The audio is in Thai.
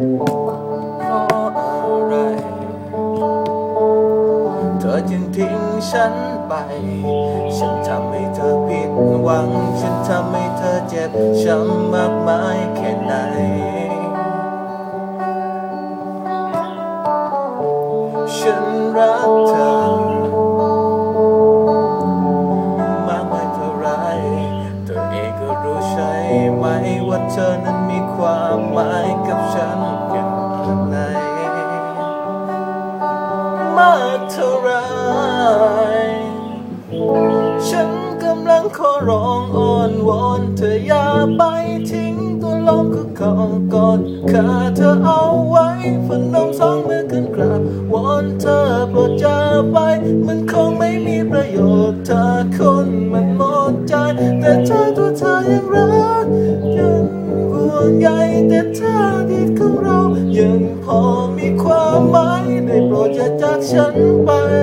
เพราะอะไร เธอจึงทิ้งฉันไป ฉันทำให้เธอผิดหวัง ฉันทำให้เธอเจ็บช้ำมากมายแค่ไหน ฉันรักเธอ มากมายเท่าไร เธอเองก็รู้ใช่ไหมว่าเธอนั้นมีความหมายกับากเท่าไรฉันกำลังขอร้องอ้อนวอนเธออย่าไปทิ้งตัวลงก็ขอกอดขาเธอเอาไว้ฝนนมสองมือขึ้นกราบวอนเธอโปรดจะไป มันคงไม่มีประโยชน์เธอคนมันหมดใจ แต่เธอตัวเธอยังรักยังห่วงใยแต่เธอดีของเรายังพอมีความหมายได้โปรดอย่าจากฉัน ไป